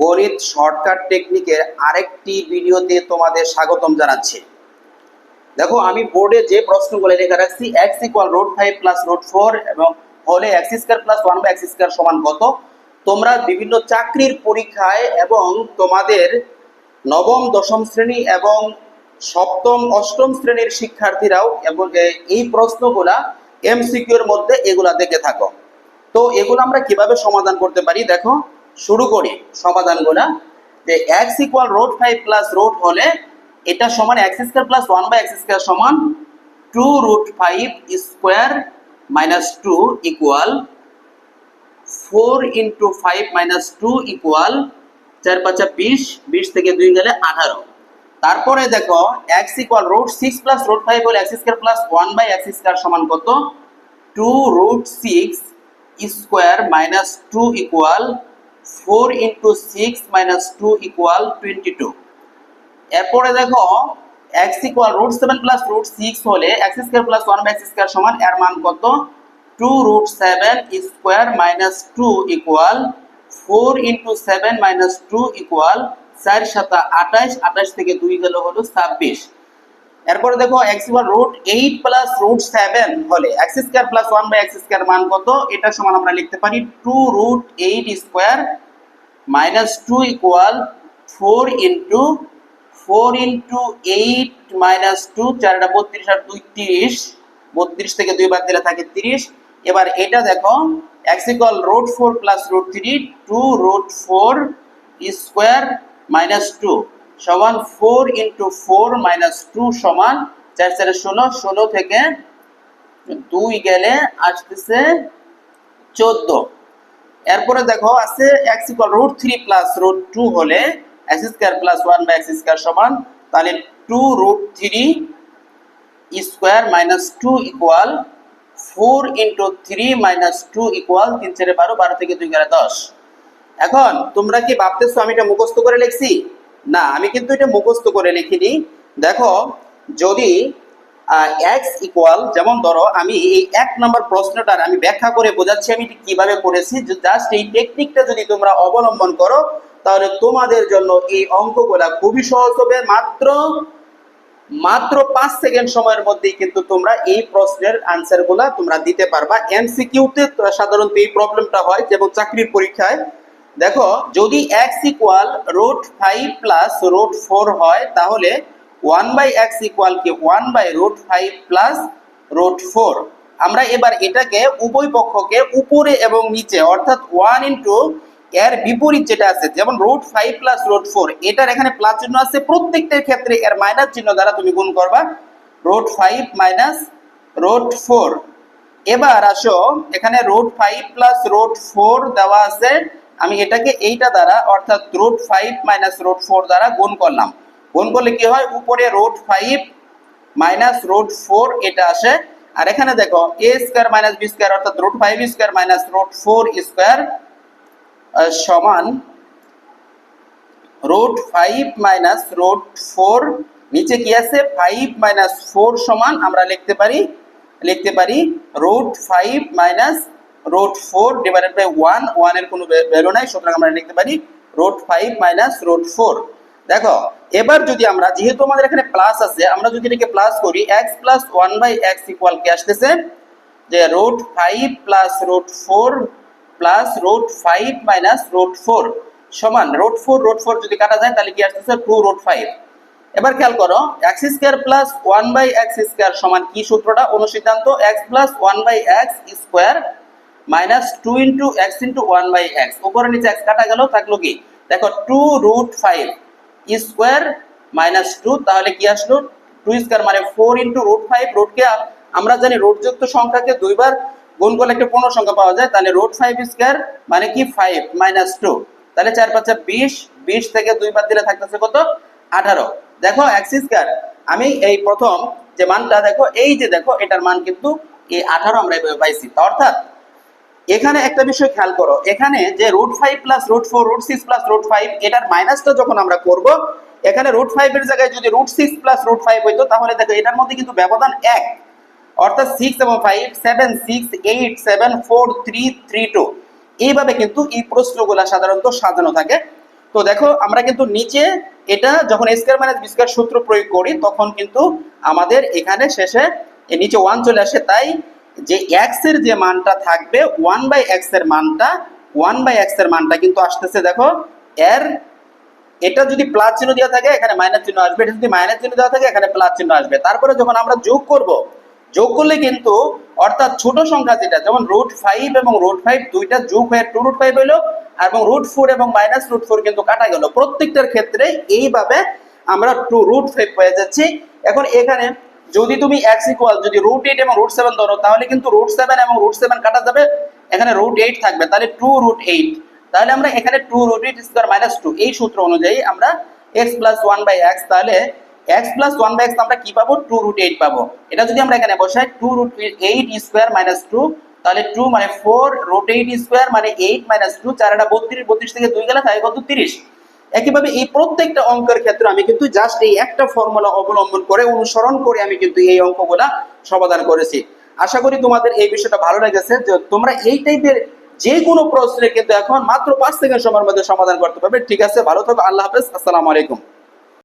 গণিত শর্টকাট টেকনিকের আরেকটি ভিডিওতে তোমাদের স্বাগতম জানাচ্ছি। দেখো, আমি বোর্ডে যে প্রশ্নগুলো লেখা রাখছি x equal root five plus root four এবং হলে x square plus one by x square সমান কত? তোমরা বিভিন্ন চাকরির পরীক্ষায় এবং তোমাদের নবম, দশম শ্রেণি এবং সপ্তম, অষ্টম শ্রেণির শিক্ষার্থীরাও এবং এই প্রশ্নগুলা এমসিকিউর মধ্যে এগুলা দেখে থাকো। তো এগুলো আমরা কীভাবে সমাধান করতে পারি? দেখো শুরু করি সমাধানগুলা যে x equal root five plus root হলে এটা সমান x square plus one by x square সমান two root five square minus two equal four into five minus two equal চার পাঁচা বিশ বিশ থেকে দুই গেলে আঠারো। তারপরে দেখো x equal root six plus root five হলে x square plus one by x square সমান কত? Two root six square minus two equal four into six minus two equal twenty two. এরপরে দেখো, x equal root seven plus root six হলে x square plus one by x square সমান এর মান কত? Two root seven square minus two equal four into seven minus two equal চার সাতা আঠাশ। আঠাশ থেকে দুই গেল হলো ছাব্বিশ। এরপরে দেখো x equal root eight plus root seven হলে x square plus one by x square মান কত? এটা সমান আমরা লিখতে পারি two root eight square minus two equal four into four into eight minus two চারটা বত্রিশ আর দুই তিরিশ, বত্রিশ থেকে দুই বাদ দিলে থাকে তিরিশ। এবার এটা দেখো x equal root four plus root three two root four square minus two সমান four into four minus two সমান চার চারে ষোলো ষোলো থেকে দুই গেলে আসতেছে চোদ্দ। এরপরে দেখো, আছে x equal root three plus root two হলে x square plus one by x square সমান, তাহলে two root three square minus two equal four into three minus two equal তিন চারে বারো বারো থেকে দুই গেলে দশ। এখন তোমরা কি ভাবতেছো আমি এটা মুখস্থ করে লিখছি? না, আমি কিন্তু এটা মুখস্থ করে লিখিনি। দেখো, যদি এক্স ইকুয়াল যেমন ধরো, আমি এই এক নম্বর প্রশ্নটার আমি ব্যাখ্যা করে বোঝাচ্ছি, আমি কীভাবে করেছি জাস্ট এই টেকনিকটা যদি তোমরা অবলম্বন করো, তাহলে তোমাদের জন্য এই অঙ্কগুলা খুবই সহজ হবে। মাত্র মাত্র পাঁচ সেকেন্ড সময়ের মধ্যেই কিন্তু তোমরা এই প্রশ্নের আনসারগুলা তোমরা দিতে পারবা। এমসিকিউতে সাধারণত এই প্রবলেমটা হয়, যেমন চাকরির পরীক্ষায়। দেখো, যদি x equal root five plus root four হয়, তাহলে ওয়ান বাই এক্স ইকুয়াল কি one by root five plus root four আমরা এবার এটাকে উভয় পক্ষকে উপরে এবং নিচে, অর্থাৎ ওয়ান ইন্টু এর বিপরীত যেটা আছে, যেমন root five plus root four এটার এখানে প্লাস চিহ্ন আছে, প্রত্যেকটার ক্ষেত্রে এর মাইনাস চিহ্ন দ্বারা তুমি গুণ করবা root five minus root four এবার আসো, এখানে root five plus root four দেওয়া আছে আমি এটাকে এইটা দ্বারা, অর্থাৎ root five minus root four দ্বারা গুণ করলাম। গুণ করলে কি হয়? উপরে root five minus root four এটা আসে। আর এখানে দেখো a square minus b square অর্থাৎ root five square minus root four square সমান root five minus root four নিচে কি আছে? ফাইভ মাইনাস ফোর সমান আমরা লিখতে পারি লিখতে পারি root five minus root four divided by one ওয়ানের কোনো ভ্যালু নাই, সুতরাং আমরা লিখতে পারি root five minus root four দেখো, এবার যদি আমরা, যেহেতু আমাদের এখানে প্লাস আছে, আমরা যদি এটাকে প্লাস করি x plus one by x equal কি আসতেছে? যে root five plus root four plus root five minus root four সমান রুট ফোর রুট ফোর যদি কাটা যায়, তাহলে কি আসতেছে? টু রুট ফাইভ এবার খেয়াল করো x square plus one by x square সমান কি সূত্রটা? অনুসিদ্ধান্ত x plus one by x square minus two into x into one by x উপরে নিচে এক্স কাটা গেল, থাকল কি? দেখো two root five square minus two তাহলে কি আসলো? টু স্কোয়ার মানে ফোর ইন্টু রুট ফাইভ রুটকে আমরা জানি রুটযুক্ত সংখ্যাকে দুইবার গুণ করলে একটা পূর্ণ সংখ্যা পাওয়া যায়, তাহলে রুট ফাইভ স্কোয়ার মানে কি? ফাইভ মাইনাস টু তাহলে চার পাঁচা বিশ বিশ থেকে দুই বাদ দিলে থাকতেছে কত? আঠারো। দেখো এক্স স্কোয়ার আমি এই প্রথম যে মানটা, দেখো এই যে দেখো, এটার মান কিন্তু এই আঠারো আমরা পাইছি। অর্থাৎ এখানে একটা বিষয় খেয়াল করো, এখানে যে root five plus root four root six plus root five এটার মাইনাসটা যখন আমরা করব, এখানে রুট ফাইভ এর জায়গায় যদি root six plus root five হইতো, তাহলে দেখো এটার মধ্যে কিন্তু ব্যবধান এক। অর্থাৎ সিক্স এবং five seven six eight seven four three three two এইভাবে কিন্তু এই প্রশ্নগুলো সাধারণত সাজানো থাকে। তো দেখো, আমরা কিন্তু নিচে এটা যখন স্কোয়ার মাইনাস বি সূত্র প্রয়োগ করি, তখন কিন্তু আমাদের এখানে শেষে নিচে ওয়ান চলে আসে, তাই যে এক্সের যে মানটা থাকবে ওয়ান বাই এক্সের মানটা ওয়ান বাই এক্সের মানটা কিন্তু আসতেছে, দেখো, এর এটা যদি প্লাস চিহ্ন দেওয়া থাকে, এখানে মাইনাস চিহ্ন আসবে, এটা যদি মাইনাস চিহ্ন দেওয়া থাকে, এখানে প্লাস চিহ্ন আসবে। তারপরে যখন আমরা যোগ করব, যোগ করলে কিন্তু, অর্থাৎ ছোট সংখ্যা যেটা, যেমন রুট ফাইভ এবং রুট ফাইভ দুইটা যোগ হয়ে টু রুট ফাইভ হলো এবং রুট ফোর এবং মাইনাস রুট ফোর কিন্তু কাটা গেল। প্রত্যেকটার ক্ষেত্রে এইভাবে আমরা টু রুট ফাইভ পেয়ে যাচ্ছি। এখন এখানে যদি তুমি এক্স ইকুয়াল যদি রুট এইট এবং রুট সেভেন ধরো, তাহলে কিন্তু রুট সেভেন এবং রুট সেভেন কাটা যাবে, এখানে রুট এইট থাকবে, তাহলে টু রুট এইট তাহলে আমরা এখানে two root eight square minus two এই সূত্র অনুযায়ী আমরা x plus one by x তাহলে x plus one by x আমরা কি পাবো? টু রুট এইট পাবো। এটা যদি আমরা এখানে বসাই two root eight square minus two তাহলে টু মানে ফোর রুট এইট স্কোয়ার মানে এইট মাইনাস টু চারটা বত্রিশ বত্রিশ থেকে দুই গেলে থাকে কত? তিরিশ। একইভাবে এই প্রত্যেকটা অঙ্কের ক্ষেত্রে আমি কিন্তু জাস্ট এই একটা ফর্মুলা অবলম্বন করে, অনুসরণ করে আমি কিন্তু এই অঙ্কগুলা সমাধান করেছি। আশা করি তোমাদের এই বিষয়টা ভালো লেগেছে, যে তোমরা এই টাইপের যে কোনো প্রশ্নে কিন্তু এখন মাত্র পাঁচ সেকেন্ড সময়ের মধ্যে সমাধান করতে পারবে। ঠিক আছে, ভালো থাকো, আল্লাহ হাফেজ, আসসালামু আলাইকুম।